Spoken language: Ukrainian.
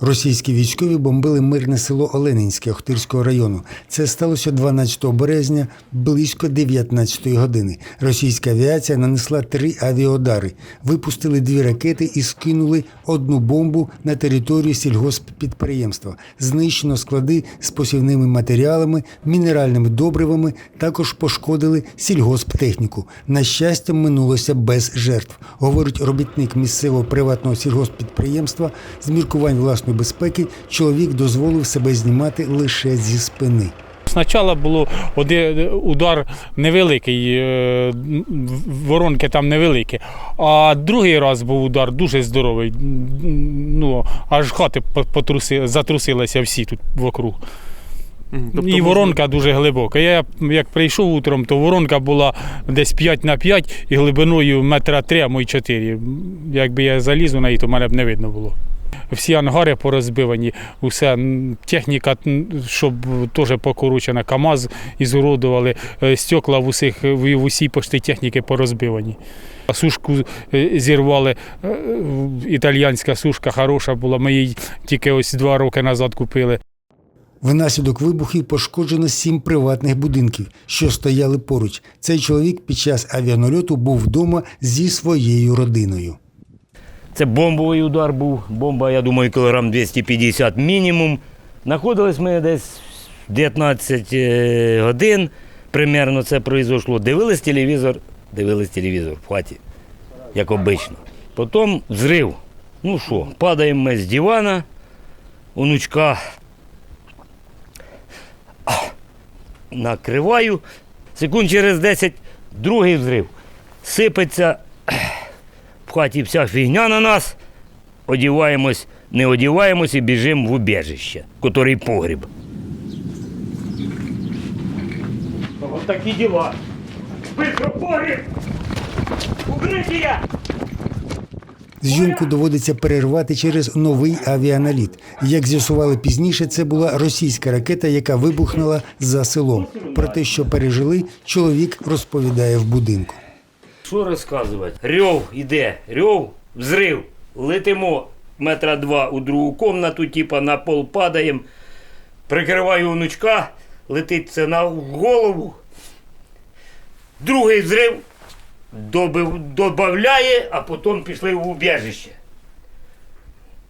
Російські військові бомбили мирне село Оленинське Охтирського району. Це сталося 12 березня близько 19 години. Російська авіація нанесла три авіаудари, випустили дві ракети і скинули одну бомбу на територію сільгосппідприємства. Знищено склади з посівними матеріалами, мінеральними добривами. Також пошкодили сільгосптехніку. На щастя, минулося без жертв, говорить робітник місцевого приватного сільгосппідприємства. З міркувань власної безпеки чоловік дозволив себе знімати лише зі спини. Спочатку було один удар невеликий, е, воронки там невеликі, а другий раз був удар дуже здоровий. Ну, аж хати по- потруси, затрусилися всі тут вокруг. і воронка дуже глибока. Я як прийшов утром, то воронка була десь 5 на 5 і глибиною метра 3, а мої 4. Якби я заліз у неї, то мене б не видно було. Всі ангари порозбивані, усе техніка, щоб теж покорочена, КАМАЗ ізуродували, е, стекла в усіх в усій пошти техніки порозбивані. Сушку е, зірвали, е, італійська сушка хороша була. Ми її тільки ось два роки назад купили. Внаслідок вибухів пошкоджено сім приватних будинків, що стояли поруч. Цей чоловік під час авіанольоту був вдома зі своєю родиною. Це бомбовий удар був. Бомба, я думаю, кілограм 250 мінімум. Знаходились ми десь 19 е, годин. Примерно це произошло. Дивились телевізор, дивились телевізор в хаті, як обично. Потім взрив. Ну що, падаємо ми з дивана, онучка накриваю. Секунд через 10 другий взрив. Сипеться хаті вся фігня на нас. Одіваємось, не одіваємось і біжимо в убіжище, котрий погріб. Ось такі діла. Бистро погріб! Укриття! Зйомку доводиться перервати через новий авіаналіт. Як з'ясували пізніше, це була російська ракета, яка вибухнула за селом. Про те, що пережили, чоловік розповідає в будинку. Що розказувати? Рьов іде, рьов, взрив. Летимо метра два у другу комнату, типа на пол падаємо. Прикриваю онучка, летить це на голову. Другий взрив добив, добавляє, а потім пішли в убіжище.